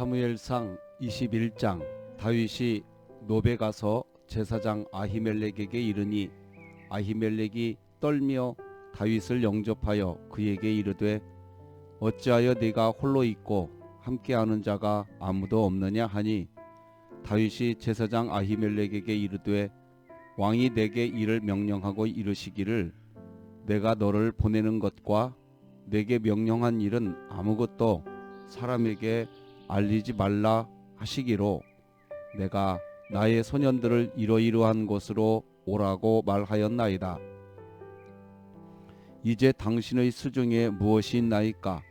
사무엘상 21장 다윗이 노베 가서 제사장 아히멜렉에게 이르니 아히멜렉이 떨며 다윗을 영접하여 그에게 이르되 어찌하여 네가 홀로 있고 함께하는 자가 아무도 없느냐 하니? 다윗이 제사장 아히멜렉에게 이르되 왕이 내게 이를 명령하고 이르시기를 내가 너를 보내는 것과 내게 명령한 일은 아무것도 사람에게 알리지 말라 하시기로 내가 나의 소년들을 이러이러한 곳으로 오라고 말하였나이다. 이제 당신의 수중에 무엇이 있나이까?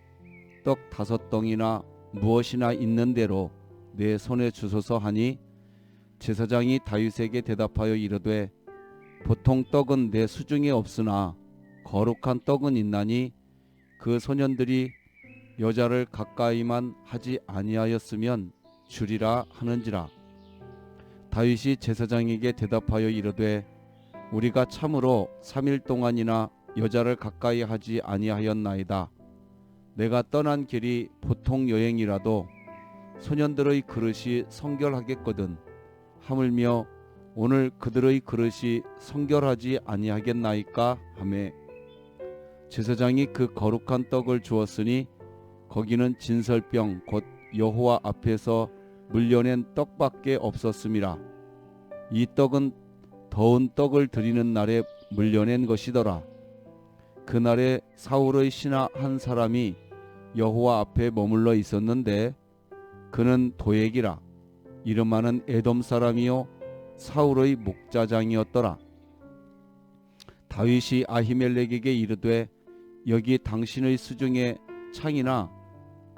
떡 다섯 덩이나 무엇이나 있는 대로 내 손에 주소서 하니 제사장이 다윗에게 대답하여 이르되 보통 떡은 내 수중에 없으나 거룩한 떡은 있나니 그 소년들이 여자를 가까이만 하지 아니하였으면 주리라 하는지라. 다윗이 제사장에게 대답하여 이르되 우리가 참으로 3일 동안이나 여자를 가까이 하지 아니하였나이다. 내가 떠난 길이 보통 여행이라도 소년들의 그릇이 성결하겠거든 하물며 오늘 그들의 그릇이 성결하지 아니하겠나이까 하매. 제사장이 그 거룩한 떡을 주었으니 거기는 진설병 곧 여호와 앞에서 물려낸 떡밖에 없었음이라 이 떡은 더운 떡을 드리는 날에 물려낸 것이더라. 그날에 사울의 신하 한 사람이 여호와 앞에 머물러 있었는데 그는 도액이라. 이름하는 에돔 사람이요 사울의 목자장이었더라. 다윗이 아히멜렉에게 이르되 여기 당신의 수중에 창이나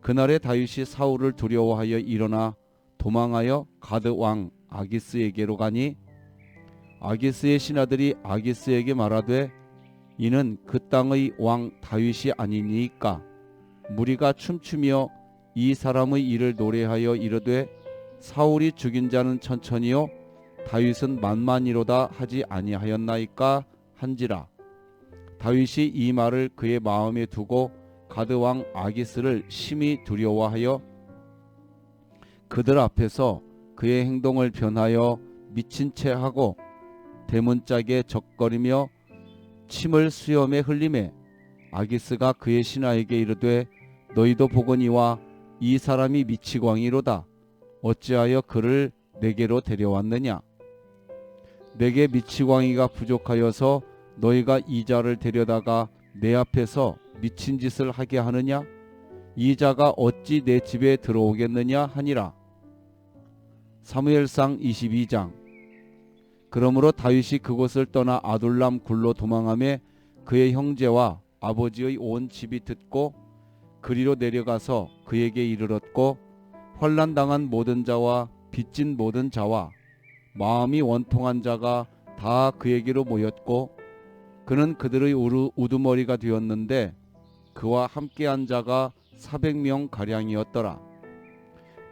그날에 다윗이 사울을 두려워하여 일어나 도망하여 가드 왕 아기스에게로 가니 아기스의 신하들이 아기스에게 말하되 이는 그 땅의 왕 다윗이 아니니까. 무리가 춤추며 이 사람의 일을 노래하여 이르되 사울이 죽인 자는 천천히요 다윗은 만만이로다 하지 아니하였나이까 한지라. 다윗이 이 말을 그의 마음에 두고 가드 왕 아기스를 심히 두려워하여 그들 앞에서 그의 행동을 변하여 미친 채 하고 대문짝에 적거리며 침을 수염에 흘림에 아기스가 그의 신하에게 이르되 너희도 보거니와 이 사람이 미치광이로다. 어찌하여 그를 내게로 데려왔느냐? 내게 미치광이가 부족하여서 너희가 이자를 데려다가 내 앞에서 미친 짓을 하게 하느냐? 이 자가 어찌 내 집에 들어오겠느냐 하니라. 사무엘상 22장. 그러므로 다윗이 그곳을 떠나 아둘람 굴로 도망함에 그의 형제와 아버지의 온 집이 듣고 그리로 내려가서 그에게 이르렀고 환난 당한 모든 자와 빚진 모든 자와 마음이 원통한 자가 다 그에게로 모였고 그는 그들의 우두머리가 되었는데 그와 함께한 자가 400명 가량이었더라.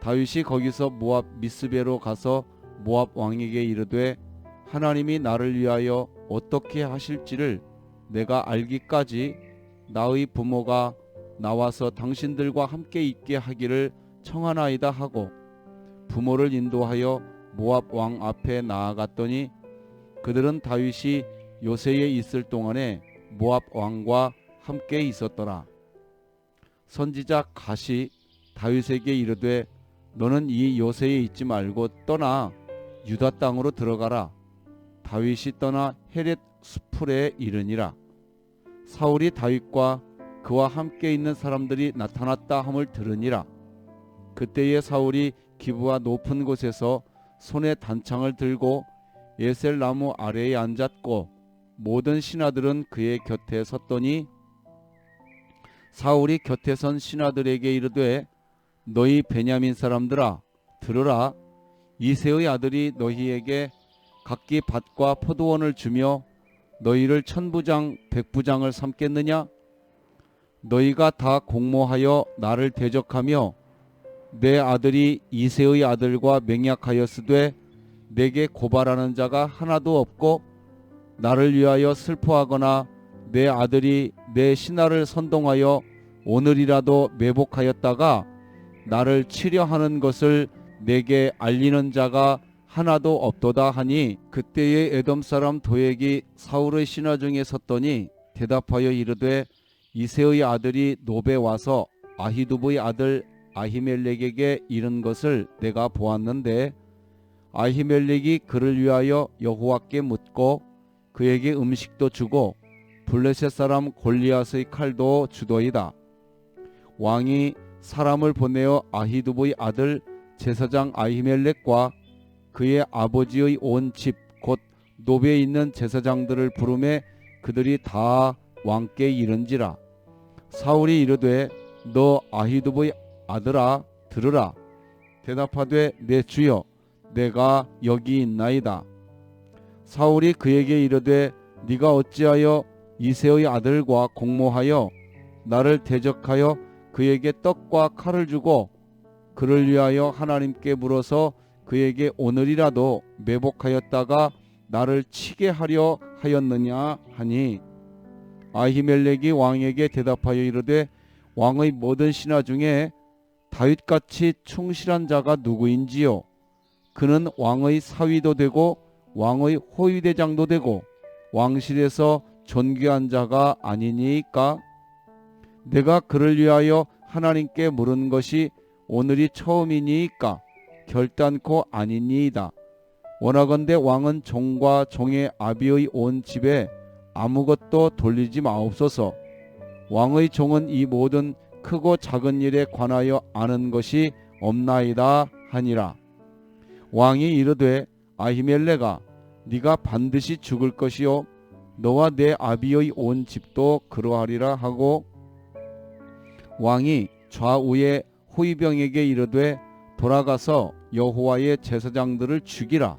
다윗이 거기서 모압 미스베로 가서 모압 왕에게 이르되 하나님이 나를 위하여 어떻게 하실지를 내가 알기까지 나의 부모가 나와서 당신들과 함께 있게 하기를 청하나이다 하고 부모를 인도하여 모압 왕 앞에 나아갔더니 그들은 다윗이 요새에 있을 동안에 모압 왕과 함께 있었더라. 선지자 가시 다윗에게 이르되 너는 이 요새에 있지 말고 떠나 유다 땅으로 들어가라. 다윗이 떠나 헤렛 수풀에 이르니라. 사울이 다윗과 그와 함께 있는 사람들이 나타났다 함을 들으니라. 그때에 사울이 기부와 높은 곳에서 손에 단창을 들고 예셀 나무 아래에 앉았고 모든 신하들은 그의 곁에 섰더니 사울이 곁에 선 신하들에게 이르되 너희 베냐민 사람들아 들으라. 이세의 아들이 너희에게 각기 밭과 포도원을 주며 너희를 천부장 백부장을 삼겠느냐? 너희가 다 공모하여 나를 대적하며 내 아들이 이세의 아들과 맹약하였으되 내게 고발하는 자가 하나도 없고 나를 위하여 슬퍼하거나 내 아들이 내 신하를 선동하여 오늘이라도 매복하였다가 나를 치려 하는 것을 내게 알리는 자가 하나도 없도다 하니 그때의 에돔 사람 도액이 사울의 신하 중에 섰더니 대답하여 이르되 이세의 아들이 노베 와서 아히두브의 아들 아히멜렉에게 이른 것을 내가 보았는데 아히멜렉이 그를 위하여 여호와께 묻고 그에게 음식도 주고 블레셋 사람 골리앗의 칼도 주도이다. 왕이 사람을 보내어 아히두브의 아들 제사장 아히멜렉과 그의 아버지의 온 집 곧 노베에 있는 제사장들을 부르매 그들이 다 왕께 이른지라. 사울이 이르되 너 아히두브의 아들아 들으라. 대답하되 내 주여. 내가 여기 있나이다. 사울이 그에게 이르되 네가 어찌하여 이세의 아들과 공모하여 나를 대적하여 그에게 떡과 칼을 주고 그를 위하여 하나님께 물어서 그에게 오늘이라도 매복하였다가 나를 치게 하려 하였느냐 하니 아히멜렉이 왕에게 대답하여 이르되 왕의 모든 신하 중에 다윗같이 충실한 자가 누구인지요? 그는 왕의 사위도 되고 왕의 호위대장도 되고 왕실에서 존귀한 자가 아니니까 내가 그를 위하여 하나님께 물은 것이 오늘이 처음이니까 결단코 아니니이다. 원하건대 왕은 종과 종의 아비의 온 집에 아무것도 돌리지 마옵소서. 왕의 종은 이 모든 크고 작은 일에 관하여 아는 것이 없나이다 하니라. 왕이 이르되 아히멜레가 네가 반드시 죽을 것이요 너와 내 아비의 온 집도 그러하리라 하고 왕이 좌우의 호위병에게 이르되 돌아가서 여호와의 제사장들을 죽이라.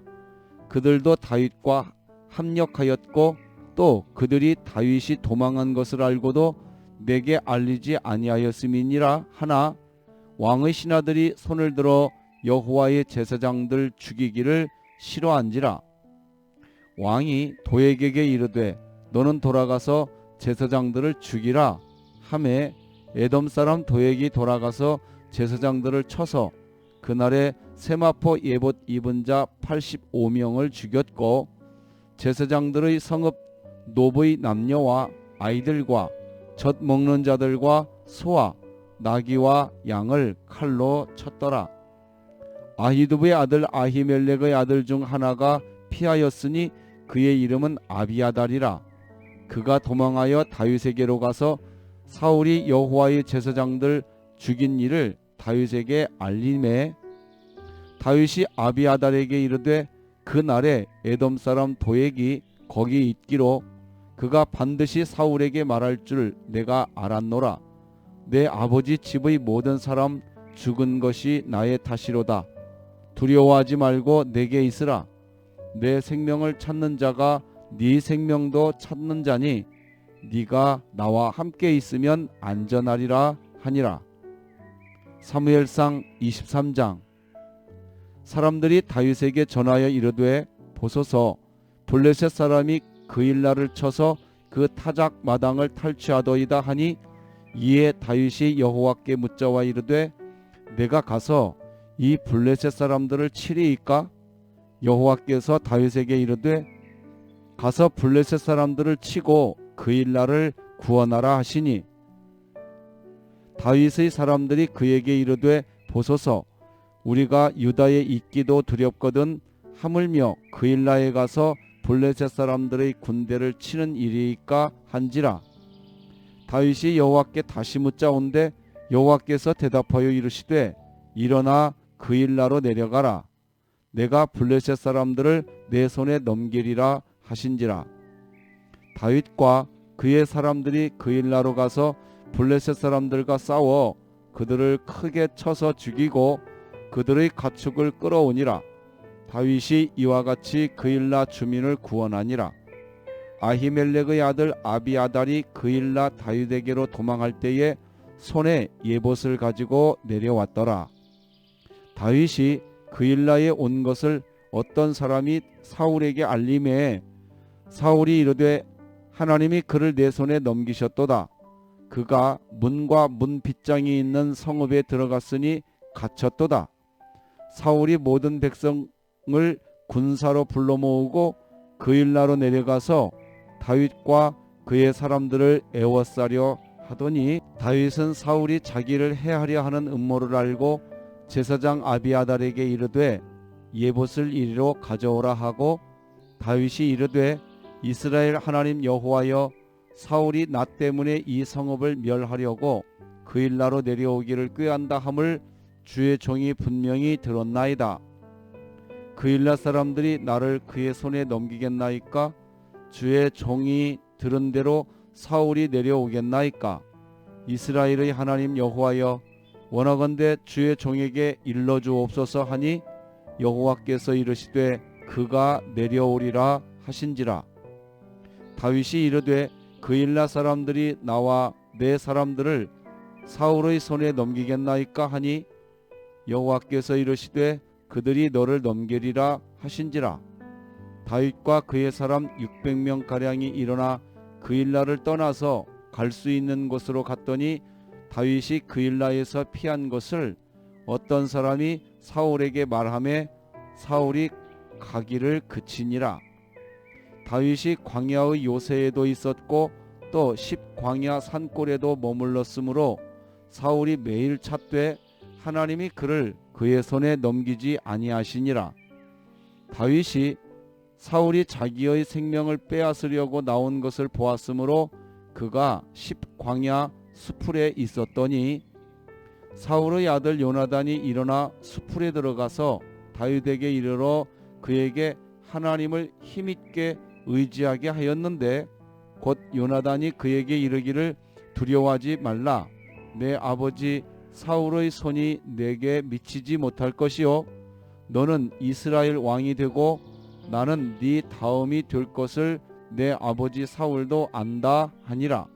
그들도 다윗과 합력하였고 또 그들이 다윗이 도망한 것을 알고도 내게 알리지 아니하였음이니라 하나 왕의 신하들이 손을 들어 여호와의 제사장들 죽이기를 싫어한지라 왕이 도액에게 이르되 너는 돌아가서 제사장들을 죽이라 함에 에돔 사람 도액이 돌아가서 제사장들을 쳐서 그날에 세마포 예봇 입은 자 85명을 죽였고 제사장들의 성읍 노브의 남녀와 아이들과 젖 먹는 자들과 소와 나귀와 양을 칼로 쳤더라. 아히두브의 아들 아히멜렉의 아들 중 하나가 피하였으니 그의 이름은 아비아달이라. 그가 도망하여 다윗에게로 가서 사울이 여호와의 제사장들 죽인 일을 다윗에게 알림에 다윗이 아비아달에게 이르되 그 날에 에돔 사람 도액이 거기 있기로 그가 반드시 사울에게 말할 줄 내가 알았노라. 내 아버지 집의 모든 사람 죽은 것이 나의 탓이로다. 두려워하지 말고 내게 있으라 내 생명을 찾는 자가 네 생명도 찾는 자니 네가 나와 함께 있으면 안전하리라 하니라. 사무엘상 23장. 사람들이 다윗에게 전하여 이르되 보소서. 블레셋 사람이 그 일날을 쳐서 그 타작 마당을 탈취하더이다 하니 이에 다윗이 여호와께 묻자와 이르되 내가 가서 이 블레셋 사람들을 치리이까 여호와께서 다윗에게 이르되 가서 블레셋 사람들을 치고 그 일 날을 구원하라 하시니. 다윗의 사람들이 그에게 이르되 보소서 우리가 유다에 있기도 두렵거든 하물며 그 일나에 가서 블레셋 사람들의 군대를 치는 일이니까 한지라. 다윗이 여호와께 다시 묻자온데 여호와께서 대답하여 이르시되 일어나 그 일나로 내려가라 내가 블레셋 사람들을 내 손에 넘기리라 하신지라. 다윗과 그의 사람들이 그 일나로 가서 블레셋 사람들과 싸워 그들을 크게 쳐서 죽이고 그들의 가축을 끌어오니라. 다윗이 이와 같이 그일라 주민을 구원하니라. 아히멜렉의 아들 아비아달이 그일라 다윗에게로 도망할 때에 손에 예봇을 가지고 내려왔더라. 다윗이 그일라에 온 것을 어떤 사람이 사울에게 알림해 사울이 이르되 하나님이 그를 내 손에 넘기셨도다. 그가 문과 문 빗장이 있는 성읍에 들어갔으니 갇혔도다. 사울이 모든 백성을 군사로 불러 모으고 그일라로 내려가서 다윗과 그의 사람들을 애워싸려 하더니 다윗은 사울이 자기를 해하려 하는 음모를 알고 제사장 아비아달에게 이르되 예봇을 이리로 가져오라 하고 다윗이 이르되 이스라엘 하나님 여호와여 사울이 나 때문에 이 성읍을 멸하려고 그일라로 내려오기를 꾀한다 함을 주의 종이 분명히 들었나이다. 그일라 사람들이 나를 그의 손에 넘기겠나이까? 주의 종이 들은 대로 사울이 내려오겠나이까? 이스라엘의 하나님 여호와여 원하건대 주의 종에게 일러 주옵소서 하니 여호와께서 이르시되 그가 내려오리라 하신지라. 다윗이 이르되 그일라 사람들이 나와 내 사람들을 사울의 손에 넘기겠나이까 하니 여호와께서 이르시되 그들이 너를 넘기리라 하신지라. 다윗과 그의 사람 600명 가량이 일어나 그일라를 떠나서 갈 수 있는 곳으로 갔더니 다윗이 그일라에서 피한 것을 어떤 사람이 사울에게 말하매 사울이 가기를 그치니라. 다윗이 광야의 요새에도 있었고 또 십광야 산골에도 머물렀으므로 사울이 매일 찾되 하나님이 그를 그의 손에 넘기지 아니하시니라. 다윗이 사울이 자기의 생명을 빼앗으려고 나온 것을 보았으므로 그가 십광야 수풀에 있었더니 사울의 아들 요나단이 일어나 수풀에 들어가서 다윗에게 이르러 그에게 하나님을 힘있게 의지하게 하였는데 곧 요나단이 그에게 이르기를 두려워하지 말라. 내 아버지 사울의 손이 내게 미치지 못할 것이요. 너는 이스라엘 왕이 되고 나는 네 다음이 될 것을 내 아버지 사울도 안다 하니라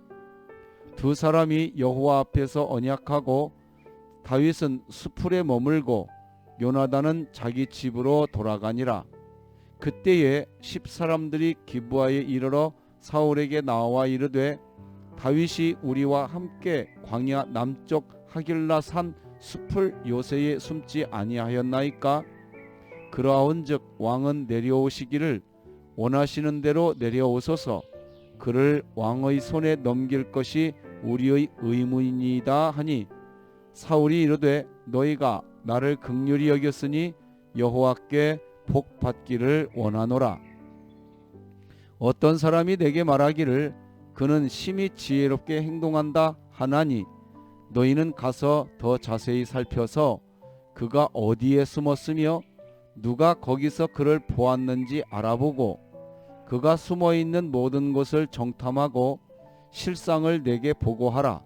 두 사람이 여호와 앞에서 언약하고 다윗은 수풀에 머물고 요나단은 자기 집으로 돌아가니라. 그때에 십 사람들이 기부하에 이르러 사울에게 나와 이르되 다윗이 우리와 함께 광야 남쪽 하길라 산 숲을 요새에 숨지 아니하였나이까? 그러하온즉 왕은 내려오시기를 원하시는 대로 내려오소서 그를 왕의 손에 넘길 것이 우리의 의무이니이다 하니 사울이 이르되 너희가 나를 극률히 여겼으니 여호와께 복 받기를 원하노라. 어떤 사람이 내게 말하기를 그는 심히 지혜롭게 행동한다 하나니 너희는 가서 더 자세히 살펴서 그가 어디에 숨었으며 누가 거기서 그를 보았는지 알아보고 그가 숨어 있는 모든 곳을 정탐하고 실상을 내게 보고하라.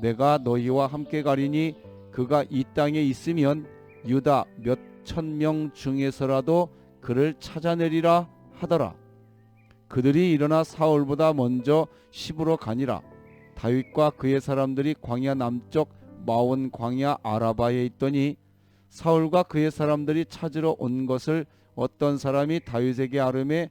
내가 너희와 함께 가리니 그가 이 땅에 있으면 유다 몇 천 명 중에서라도 그를 찾아내리라 하더라. 그들이 일어나 사울보다 먼저 시부로 가니라. 다윗과 그의 사람들이 광야 남쪽 마온 광야 아라바에 있더니 사울과 그의 사람들이 찾으러 온 것을 어떤 사람이 다윗에게 아름해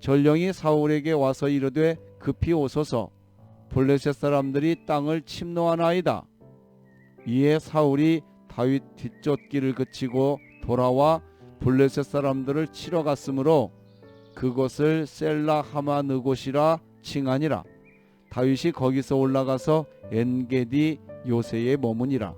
전령이 사울에게 와서 이르되 급히 오소서 블레셋 사람들이 땅을 침노하나이다. 이에 사울이 다윗 뒷쫓기를 그치고 돌아와 블레셋 사람들을 치러 갔으므로 그곳을 셀라 하마 느곳이라 칭하니라. 다윗이 거기서 올라가서 엔게디 요새에 머무니라.